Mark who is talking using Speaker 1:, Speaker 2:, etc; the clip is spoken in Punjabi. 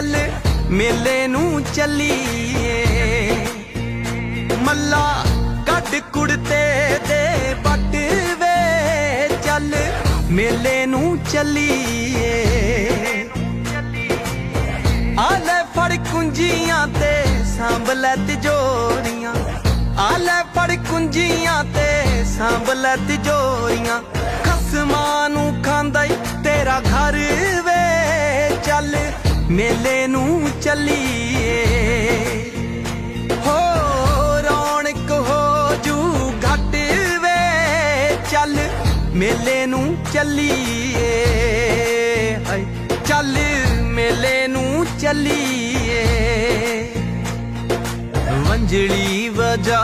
Speaker 1: ਚੱਲ ਮੇਲੇ ਨੂੰ ਚੱਲੀਏ। ਮੱਲਾ ਕੱਢ ਕੁੜਤੇ ਦੇ ਪੱਟ ਵੇ। ਚੱਲ ਮੇਲੇ ਨੂੰ ਚੱਲੀਏ। ਆਲੇ ਫੜ ਕੁੰਜੀਆਂ ਤੇ ਸਾਂਭ ਲੈ ਤਿਜੋਰੀਆਂ ਆ ਫੜ ਕੁੰਜੀਆਂ ਤੇ ਸਾਂਭ ਲੈ ਤਿਜੋਰੀਆਂ ਖਸਮਾਂ ਮੇਲੇ ਨੂੰ ਚੱਲੀਏ। ਹੋ ਰੌਣਕ ਹੋ ਜੂ ਘਟ ਵੇ। ਚੱਲ ਮੇਲੇ ਨੂੰ ਚੱਲੀਏ। ਹਾਏ, ਚੱਲ ਮੇਲੇ ਨੂੰ ਚੱਲੀਏ। ਵੰਜਲੀ ਵਜਾ